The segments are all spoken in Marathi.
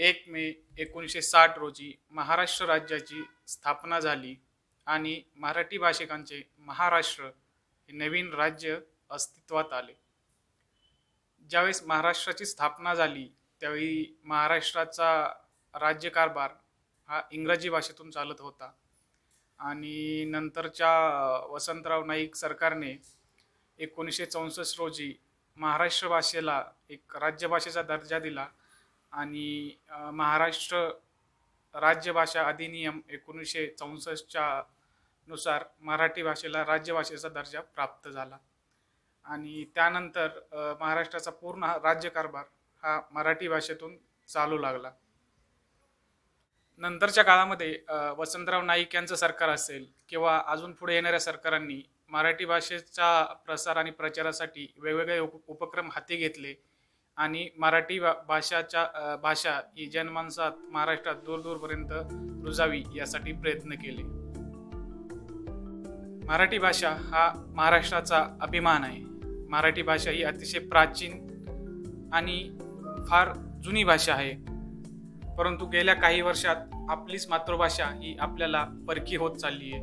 एक मे एकोणीसशे साठ रोजी महाराष्ट्र राज्याची स्थापना झाली आणि मराठी भाषिकांचे महाराष्ट्र हे नवीन राज्य अस्तित्वात आले. ज्यावेळेस महाराष्ट्राची स्थापना झाली त्यावेळी महाराष्ट्राचा राज्यकारभार हा इंग्रजी भाषेतून चालत होता. आणि नंतरच्या वसंतराव नाईक सरकारने एकोणीसशे चौसष्ट रोजी महाराष्ट्र भाषेला एक राज्यभाषेचा दर्जा दिला. आणि महाराष्ट्र राज्यभाषा अधिनियम एकोणीसशे चौसष्टच्या नुसार मराठी भाषेला राज्यभाषेचा दर्जा प्राप्त झाला. आणि त्यानंतर महाराष्ट्राचा पूर्ण राज्यकारभार हा मराठी भाषेतून चालू लागला. नंतरच्या काळामध्ये वसंतराव नाईक यांचं सरकार असेल किंवा अजून पुढे येणाऱ्या सरकारांनी मराठी भाषेचा प्रसार आणि प्रचारासाठी वेगवेगळे उप उपक्रम हाती घेतले आणि मराठी भा भाषाच्या भाषा ही जनमानसात महाराष्ट्रात दूरदूरपर्यंत रुजावी यासाठी प्रयत्न केले. मराठी भाषा हा महाराष्ट्राचा अभिमान आहे. मराठी भाषा ही अतिशय प्राचीन आणि फार जुनी भाषा आहे. परंतु गेल्या काही वर्षात आपलीच मातृभाषा ही आपल्याला परकी होत चालली आहे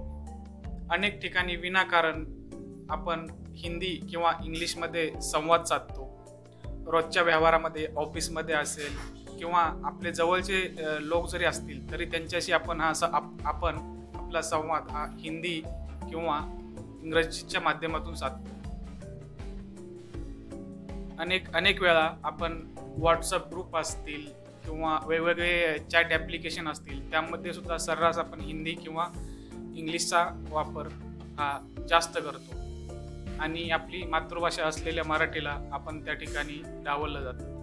अनेक ठिकाणी विनाकारण आपण हिंदी किंवा इंग्लिशमध्ये संवाद साधतो. रोजच्या व्यवहारामध्ये ऑफिसमध्ये असेल किंवा आपले जवळचे लोक जरी असतील तरी त्यांच्याशी आपण हा असा आप- आपण आपला संवाद हा हिंदी किंवा इंग्रजीच्या माध्यमातून साधतो. अनेक अनेक वेळा आपण व्हॉट्सअप ग्रुप असतील किंवा वेगवेगळे चॅट ॲप्लिकेशन असतील त्यामध्ये सुद्धा सर्रास आपण हिंदी किंवा इंग्लिशचा वापर हा जास्त करतो. आणि आपली मातृभाषा असलेल्या मराठीला आपण त्या ठिकाणी डावललं जातं.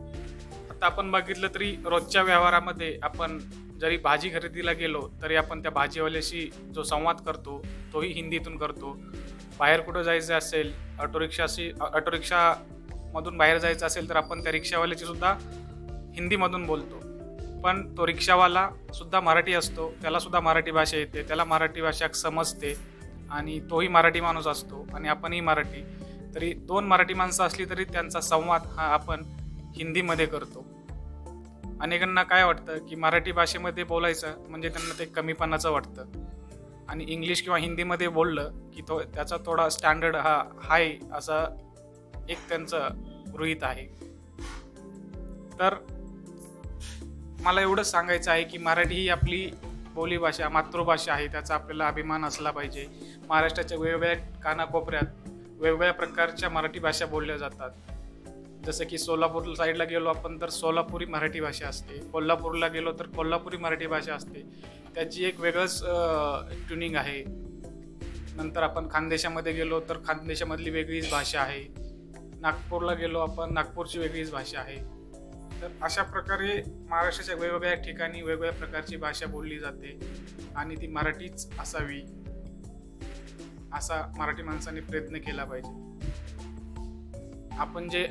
आता आपण बघितलं तरी रोजच्या व्यवहारामध्ये आपण जरी भाजी खरेदीला गेलो तरी आपण त्या भाजीवाल्याशी जो संवाद करतो तोही हिंदीतून करतो. बाहेर कुठं जायचं असेल ऑटो रिक्षाशी ऑटो रिक्षामधून बाहेर जायचं असेल तर आपण त्या रिक्षावाल्याची सुद्धा हिंदीमधून बोलतो. पण तो रिक्षावाला सुद्धा मराठी असतो त्यालासुद्धा मराठी भाषा येते त्याला मराठी भाषा समजते. आणि तोही मराठी माणूस असतो आणि आपणही मराठी. तरी दोन मराठी माणसं असली तरी त्यांचा संवाद हा आपण हिंदीमध्ये करतो. अनेकांना काय वाटतं की मराठी भाषेमध्ये बोलायचं म्हणजे त्यांना ते कमीपणाचं वाटतं. आणि इंग्लिश किंवा हिंदीमध्ये बोललं की तो त्याचा थोडा स्टँडर्ड हा हाय असा एक त्यांचं गृहित आहे. तर मला एवढंच सांगायचं आहे की मराठी ही आपली बोलीभाषा मातृभाषा आहे. त्याचा आपल्याला अभिमान असला पाहिजे. महाराष्ट्राच्या वेगवेगळ्या कानाकोपऱ्यात वेगवेगळ्या प्रकारच्या मराठी भाषा बोलल्या जातात. जसं की सोलापूर साईडला गेलो आपण तर सोलापुरी मराठी भाषा असते. कोल्हापूरला गेलो तर कोल्हापुरी मराठी भाषा असते. त्याची एक वेगळंच ट्युनिंग आहे. नंतर आपण खानदेशामध्ये गेलो तर खानदेशामधली वेगळीच भाषा आहे. नागपूरला गेलो आपण नागपूरची वेगळीच भाषा आहे. तर अशा प्रकारे महाराष्ट्राच्या वेगवेगळ्या ठिकाणी वेगवेगळ्या प्रकारची भाषा बोलली जाते आणि ती मराठीच असावी. असा मराठी माणसांनी प्रयत्न केला पाहिजे. आपण जे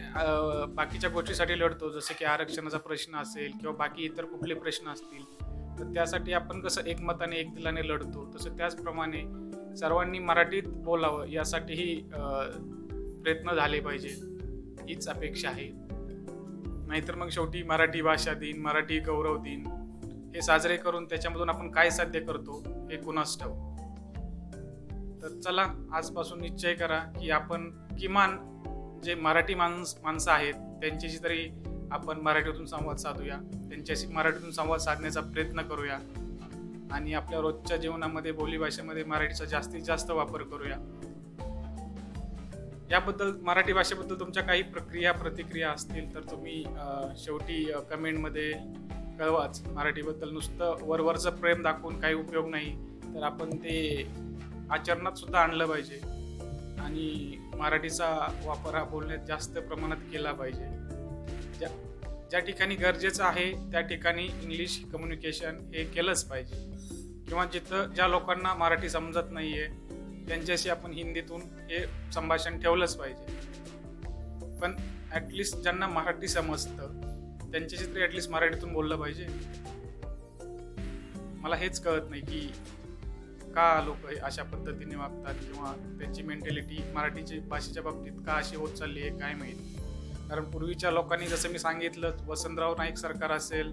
बाकीच्या गोष्टीसाठी लढतो जसे की आरक्षणाचा प्रश्न असेल किंवा बाकी इतर कुठले प्रश्न असतील तर त्यासाठी आपण कसं एकमताने एक दिलाने लढतो. तसं त्याचप्रमाणे सर्वांनी मराठीत बोलावं यासाठीही प्रयत्न झाले पाहिजे. हीच अपेक्षा आहे. नाहीतर मग शेवटी मराठी भाषा दिन मराठी गौरव दिन हे साजरे करून त्याच्यामधून आपण काय साध्य करतो हे कुणास ठाऊ तर चला आजपासून निश्चय करा की आपण किमान जे मराठी माणस माणसं आहेत त्यांच्याशी तरी आपण मराठीतून संवाद साधूया. त्यांच्याशी मराठीतून संवाद साधण्याचा प्रयत्न करूया. आणि आपल्या रोजच्या जीवनामध्ये बोलीभाषेमध्ये मराठीचा जास्तीत जास्त वापर करूया. याबद्दल मराठी भाषेबद्दल तुमच्या काही प्रक्रिया प्रतिक्रिया असतील तर तुम्ही शेवटी कमेंटमध्ये कळवाच. मराठीबद्दल नुसतं वरवरचं प्रेम दाखवून काही उपयोग नाही. तर आपण ते आचरणात सुद्धा आणलं पाहिजे. आणि मराठीचा वापर हा बोलण्यात जास्त प्रमाणात केला पाहिजे. ज्या ज्या ठिकाणी गरजेचं आहे त्या ठिकाणी इंग्लिश कम्युनिकेशन हे केलंच पाहिजे. किंवा जिथं ज्या लोकांना मराठी समजत नाही आहे त्यांच्याशी आपण हिंदीतून हे संभाषण ठेवलंच पाहिजे. पण ॲटलिस्ट ज्यांना मराठी समजतं त्यांच्याशी तरी ॲटलिस्ट मराठीतून बोललं पाहिजे. मला हेच कळत नाही की का लोक अशा पद्धतीने वागतात किंवा त्यांची मेंटॅलिटी मराठीची भाषेच्या बाबतीत का अशी होत चालली आहे काय माहीत. कारण पूर्वीच्या लोकांनी जसं मी सांगितलं वसंतराव नाईक सरकार असेल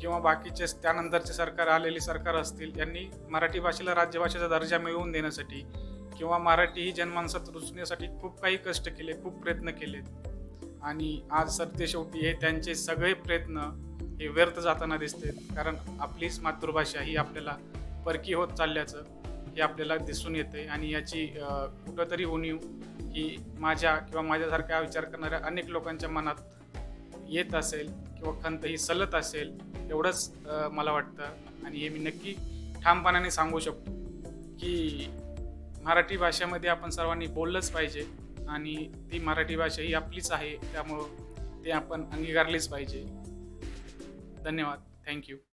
किंवा बाकीचे त्यानंतरचे सरकार आलेली सरकार असतील यांनी मराठी भाषेला राज्यभाषेचा दर्जा मिळवून देण्यासाठी किंवा मराठी ही जनमानसात रुजण्यासाठी खूप काही कष्ट केले खूप प्रयत्न केलेत. आणि आज सरते शेवटी हे त्यांचे सगळे प्रयत्न हे व्यर्थ जाताना दिसते कारण आपलीच मातृभाषा ही आपल्याला परकी होत चालल्याचं हे आपल्याला दिसून येते आणि याची कुठंतरी उणीव ही माझ्या किंवा माझ्यासारख्या विचार करणाऱ्या अनेक लोकांच्या मनात येत असेल किंवा खंत ही सलत असेल एवढंच मला वाटतं. आणि हे मी नक्की ठामपणाने सांगू शकतो की मराठी भाषेमध्ये आपण सर्वांनी बोललंच पाहिजे आणि ती मराठी भाषा ही आपलीच आहे. त्यामुळं ते आपण अंगीकारलीच पाहिजे. धन्यवाद. थँक्यू.